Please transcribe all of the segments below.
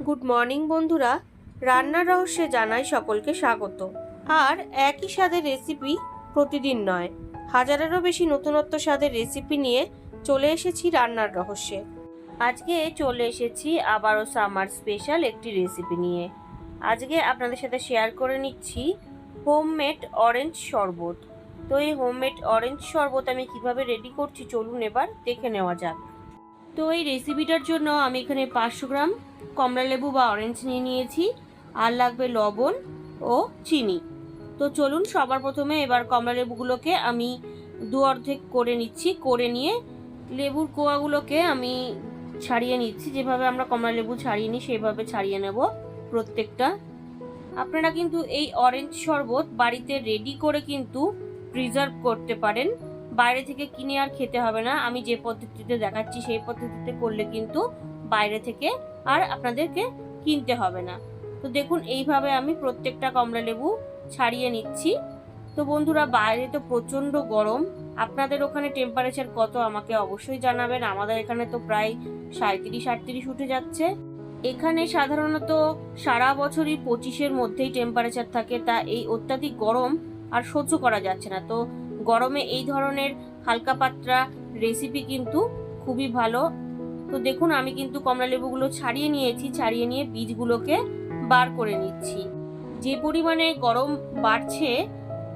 Good morning, বন্ধুরা। রান্নার রহস্যে জানাই সকলকে স্বাগত। আর একই স্বাদের রেসিপি প্রতিদিন নয়, হাজারেরও বেশি নতুনত্ব স্বাদের রেসিপি নিয়ে চলে এসেছি রান্নার রহস্যে। আজকে চলে এসেছি আবারও সামার স্পেশাল একটি রেসিপি নিয়ে। আজকে আপনাদের সাথে শেয়ার করে নিচ্ছি হোমমেড অরেঞ্জ শরবত। তো এই হোমমেড অরেঞ্জ শরবত আমি কীভাবে রেডি করছি, চলুন এবার দেখে নেওয়া যাক। তো এই রেসিপিটার জন্য আমি এখানে পাঁচশো গ্রাম কমলা লেবু বা অরেঞ্জ নিয়ে নিয়েছি। আর লাগবে লবণ ও চিনি। তো চলুন, সবার প্রথমে এবার কমলা লেবুগুলোকে আমি দু অর্ধেক করে নিচ্ছি। করে নিয়ে লেবুর কোয়াগুলোকে আমি ছাড়িয়ে নিচ্ছি। যেভাবে আমরা কমলা লেবু ছাড়িয়ে নিই, সেভাবে ছাড়িয়ে নেব প্রত্যেকটা। আপনারা কিন্তু এই অরেঞ্জ শরবত বাড়িতে রেডি করে কিন্তু প্রিজার্ভ করতে পারেন। বাইরে থেকে কিনে আর খেতে হবে না। আমি যে পদ্ধতিতে দেখাচ্ছি সেই পদ্ধতিতে করলে কিন্তু বাইরে থেকে আর আপনাদেরকে কিনতে হবে না। তো দেখুন, এইভাবে আমি প্রত্যেকটা কমলা লেবু ছাড়িয়ে নিচ্ছি। তো বন্ধুরা, বাইরে তো প্রচণ্ড গরম। আপনাদের ওখানে টেম্পারেচার কত আমাকে অবশ্যই জানাবেন। আমাদের এখানে তো প্রায় সাঁত্রিশ আটত্রিশ উঠে যাচ্ছে। এখানে সাধারণত সারা বছরই পঁচিশের মধ্যেই টেম্পারেচার থাকে। তা এই অত্যাধিক গরম আর সহ্য করা যাচ্ছে না। তো গরমে এই ধরনের হালকা পাত্রা রেসিপি কিন্তু খুবই ভালো। তো দেখুন, আমি কিন্তু কমলা লেবুগুলো ছাড়িয়ে নিয়েছি, ছাড়িয়ে নিয়ে বীজগুলোকে বার করে নিচ্ছি। যে পরিমাণে গরম বাড়ছে,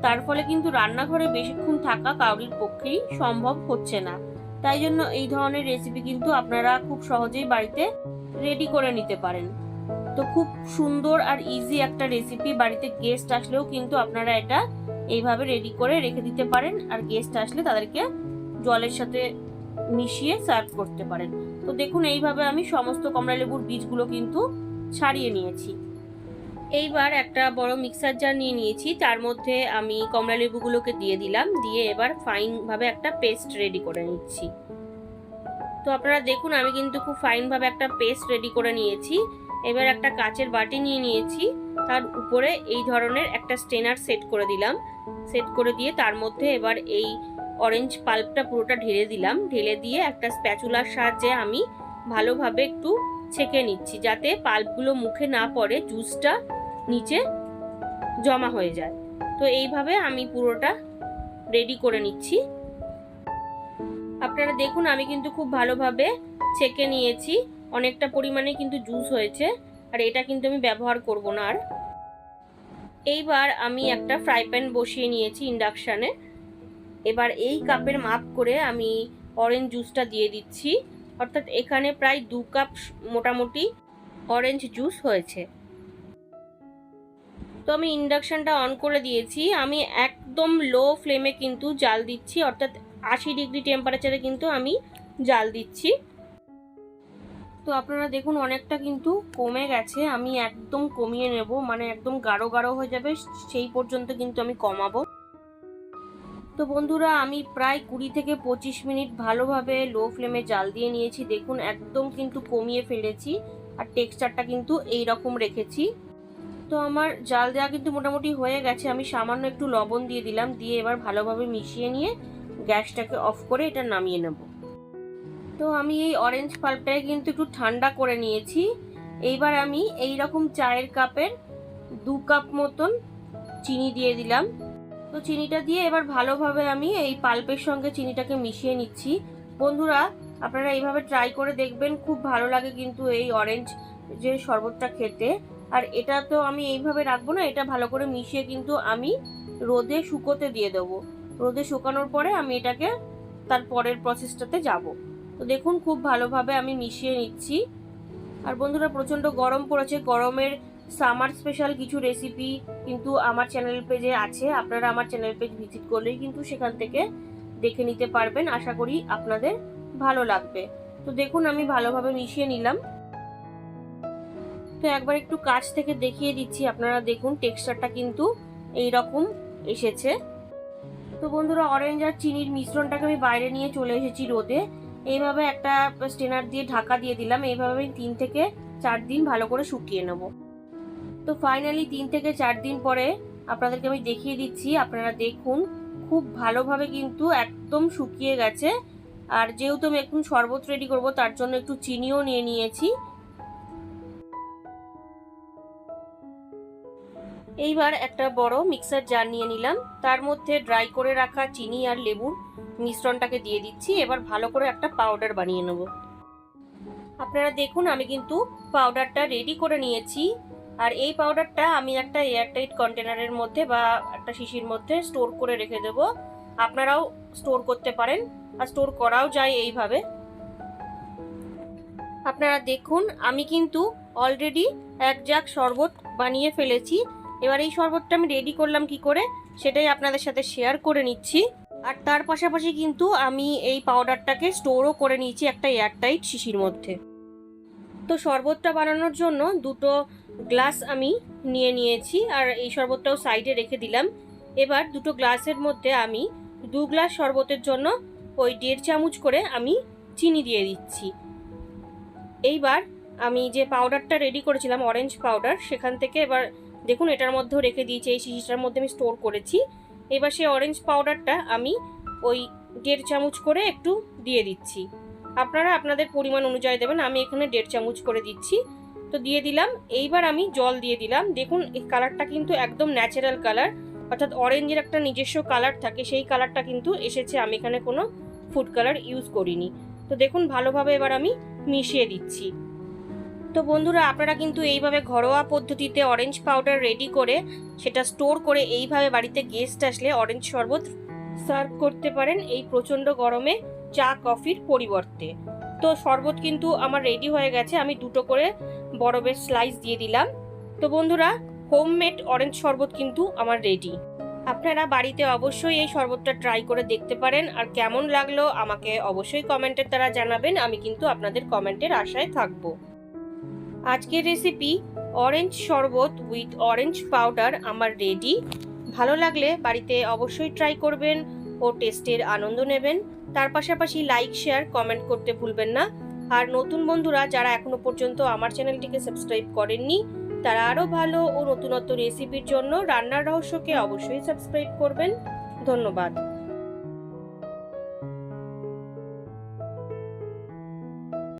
তার ফলে কিন্তু রান্নাঘরে বেশিক্ষণ থাকা কাউরির পক্ষেই সম্ভব হচ্ছে না। তাই জন্য এই ধরনের রেসিপি কিন্তু আপনারা খুব সহজেই বাড়িতে রেডি করে নিতে পারেন। তো খুব সুন্দর আর ইজি একটা রেসিপি বাড়িতে গেস্ট আসলেও কিন্তু আপনারা এটা এইভাবে রেডি করে রেখে দিতে পারেন আর গেস্ট আসলে তাদেরকে জলের সাথে মিশিয়ে সার্ভ করতে পারেন। তো দেখুন, এইভাবে আমি সমস্ত কমলা লেবুর বীজগুলো কিন্তু ছাড়িয়ে নিয়েছি। এইবার একটা বড় মিক্সার জার নিয়ে নিয়েছি, তার মধ্যে আমি কমলা লেবুগুলোকে দিয়ে দিলাম, দিয়ে এবার ফাইনভাবে একটা পেস্ট রেডি করে নিচ্ছি। তো আপনারা দেখুন, আমি কিন্তু খুব ফাইনভাবে একটা পেস্ট রেডি করে নিয়েছি। এবার একটা কাচের বাটি নিয়ে নিয়েছি। তার উপরে এই ধরনের একটা স্টেনার সেট করে দিলাম। সেট করে দিয়ে তার মধ্যে এবার এই অরেঞ্জ পাল্পটা পুরোটা ঢেলে দিলাম। ঢেলে দিয়ে একটা স্প্যাচুলার সাহায্যে আমি ভালোভাবে একটু ছেঁকে নিচ্ছি যাতে পাল্পগুলো মুখে না পড়ে, জুসটা নিচে জমা হয়ে যায়। তো এইভাবে আমি পুরোটা রেডি করে নিচ্ছি। আপনারা দেখুন, আমি কিন্তু খুব ভালোভাবে ছেঁকে নিয়েছি। অনেকটা পরিমাণে কিন্তু জুস হয়েছে। আর এটা কিন্তু আমি ব্যবহার করব না আর। এইবার আমি একটা ফ্রাই প্যান বসিয়ে নিয়েছি ইন্ডাকশানে এবার এই কাপের মাপ করে আমি অরেঞ্জ জুসটা দিয়ে দিচ্ছি। অর্থাৎ এখানে প্রায় দু কাপ মোটামুটি অরেঞ্জ জুস হয়েছে। তো আমি ইন্ডাকশানটা অন করে দিয়েছি। আমি একদম লো ফ্লেমে কিন্তু জাল দিচ্ছি। অর্থাৎ আশি ডিগ্রি টেম্পারেচারে কিন্তু আমি জাল দিচ্ছি। তো আপনারা দেখুন, অনেকটা কিন্তু কমে গেছে। আমি একদম কমিয়ে নেব মানে একদম গাঢ় গাঢ় হয়ে যাবে, সেই পর্যন্ত কিন্তু আমি কমাবো। তো বন্ধুরা, আমি প্রায় কুড়ি থেকে পঁচিশ মিনিট ভালোভাবে লো ফ্লেমে জাল দিয়ে নিয়েছি। দেখুন, একদম কিন্তু কমিয়ে ফেলেছি আর টেক্সচারটা কিন্তু এই রকম রেখেছি। তো আমার জাল দেওয়া কিন্তু মোটামুটি হয়ে গেছে। আমি সামান্য একটু লবণ দিয়ে দিলাম, দিয়ে এবার ভালোভাবে মিশিয়ে নিয়ে গ্যাসটাকে অফ করে এটা নামিয়ে নেব। তো আমি এই অরেঞ্জ পাল্পটাকে কিন্তু একটু ঠান্ডা করে নিয়েছি। এইবার আমি এই রকম চায়ের কাপের দু কাপ মতন চিনি দিয়ে দিলাম। তো চিনিটা দিয়ে এবার ভালোভাবে আমি এই পাল্পের সঙ্গে চিনিটাকে মিশিয়ে নিচ্ছি। বন্ধুরা, আপনারা এইভাবে ট্রাই করে দেখবেন, খুব ভালো লাগে কিন্তু এই অরেঞ্জ যে শরবতটা খেতে। আর এটা তো আমি এইভাবে রাখব না, এটা ভালো করে মিশিয়ে কিন্তু আমি রোদে শুকোতে দিয়ে দেবো। রোদে শুকানোর পরে আমি এটাকে তার পরের প্রসেসটাতে যাব। তো দেখুন, খুব ভালোভাবে আমি মিশিয়ে নিচ্ছি। আর বন্ধুরা, প্রচণ্ড গরম পড়েছে। গরমের সামার স্পেশাল কিছু রেসিপি কিন্তু আমার চ্যানেল পেজে আছে। আপনারা আমার চ্যানেল পেজ ভিজিট করলেই কিন্তু সেখান থেকে দেখে নিতে পারবেন। আশা করি আপনাদের ভালো লাগবে। তো দেখুন, আমি ভালোভাবে মিশিয়ে নিলাম। তো একবার একটু কাছ থেকে দেখিয়ে দিচ্ছি। আপনারা দেখুন, টেক্সচারটা কিন্তু এই রকম এসেছে। তো বন্ধুরা, অরেঞ্জ আর চিনির মিশ্রণটাকে আমি বাইরে নিয়ে চলে এসেছি রোদে। এইভাবে একটা স্টেনার দিয়ে ঢাকা দিয়ে দিলাম। এইভাবে আমি তিন থেকে চার দিন ভালো করে শুকিয়ে নেব। তো ফাইনালি তিন থেকে চার দিন পরে আপনাদেরকে আমি দেখিয়ে দিচ্ছি, আপনারা দেখুন, খুব ভালোভাবে কিন্তু একদম শুকিয়ে গেছে। আর যেহেতু আমি এখন শরবত রেডি করব, তার জন্য একটু চিনিও নিয়ে নিয়েছি। এইবার একটা বড় মিক্সার জার নিয়ে নিলাম। তার মধ্যে ড্রাই করে রাখা চিনি আর লেবুর মিশ্রণটাকে দিয়ে দিচ্ছি। এবার ভালো করে একটা পাউডার বানিয়ে নেব। আপনারা দেখুন, আমি কিন্তু পাউডারটা রেডি করে নিয়েছি। আর এই পাউডারটা আমি একটা এয়ারটাইট কন্টেনারের মধ্যে বা একটা শিশির মধ্যে স্টোর করে রেখে দেবো। আপনারাও স্টোর করতে পারেন আর স্টোর করাও যায় এইভাবে। আপনারা দেখুন, আমি কিন্তু অলরেডি এক জাগ শরবত বানিয়ে ফেলেছি। এবার এই শরবতটা আমি রেডি করলাম কি করে? সেটাই আপনাদের সাথে শেয়ার করে নিচ্ছি। আর তার পাশাপাশি কিন্তু আমি এই পাউডারটাকে স্টোরও করে নিয়েছি একটা এয়ারটাইট শিশির মধ্যে। তো শরবতটা বানানোর জন্য দুটো গ্লাস আমি নিয়ে নিয়েছি আর এই শরবতটাও সাইডে রেখে দিলাম। এবার দুটো গ্লাসের মধ্যে আমি দু গ্লাস শরবতের জন্য ওই দেড় চামচ করে আমি চিনি দিয়ে দিচ্ছি। এইবার আমি যে পাউডারটা রেডি করেছিলাম অরেঞ্জ পাউডার সেখান থেকে এবার দেখুন, এটার মধ্যেও রেখে দিয়েছি, এই শিশিটার মধ্যে আমি স্টোর করেছি। এবার সেই অরেঞ্জ পাউডারটা আমি ওই দেড় চামচ করে একটু দিয়ে দিচ্ছি। আপনারা আপনাদের পরিমাণ অনুযায়ী দেবেন, আমি এখানে দেড় চামচ করে দিচ্ছি। তো দিয়ে দিলাম, এইবার আমি জল দিয়ে দিলাম। দেখুন, এই কালারটা কিন্তু একদম ন্যাচারাল কালার অর্থাৎ অরেঞ্জের একটা নিজস্ব কালার থাকে, সেই কালারটা কিন্তু এসেছে, আমি এখানে কোনো ফুড কালার ইউজ করিনি। তো দেখুন, ভালোভাবে এবার আমি মিশিয়ে দিচ্ছি। তো বন্ধুরা, আপনারা কিন্তু এইভাবে ঘরোয়া পদ্ধতিতে অরেঞ্জ পাউডার রেডি করে সেটা স্টোর করে এইভাবে বাড়িতে গেস্ট আসলে অরেঞ্জ শরবত সার্ভ করতে পারেন এই প্রচণ্ড গরমে চা, কফির পরিবর্তে। তো শরবত কিন্তু আমার রেডি হয়ে গেছে, আমি দুটো করে বরফের স্লাইস দিয়ে দিলাম। তো বন্ধুরা হোমমেড অরেঞ্জ শরবত কিন্তু আমার রেডি আপনারা বাড়িতে অবশ্যই এই শরবতটা ট্রাই করে দেখতে পারেন আর কেমন লাগল আমাকে অবশ্যই কমেন্টের দ্বারা জানাবেন, আমি কিন্তু আপনাদের কমেন্টের আশায় থাকব। আজকের recipe orange sharbat with orange powder আমার রেডি ভালো লাগলে বাড়িতে অবশ্যই ট্রাই করবেন ও টেস্টের আনন্দ নেবেন। তার পাশাপাশি লাইক শেয়ার কমেন্ট করতে ভুলবেন না। আর নতুন বন্ধুরা যারা এখনও পর্যন্ত আমার চ্যানেলটিকে সাবস্ক্রাইব করেননি, তারা আরও ভালো ও নতুনত্ব রেসিপির জন্য রান্নার রহস্যকে অবশ্যই সাবস্ক্রাইব করবেন। ধন্যবাদ।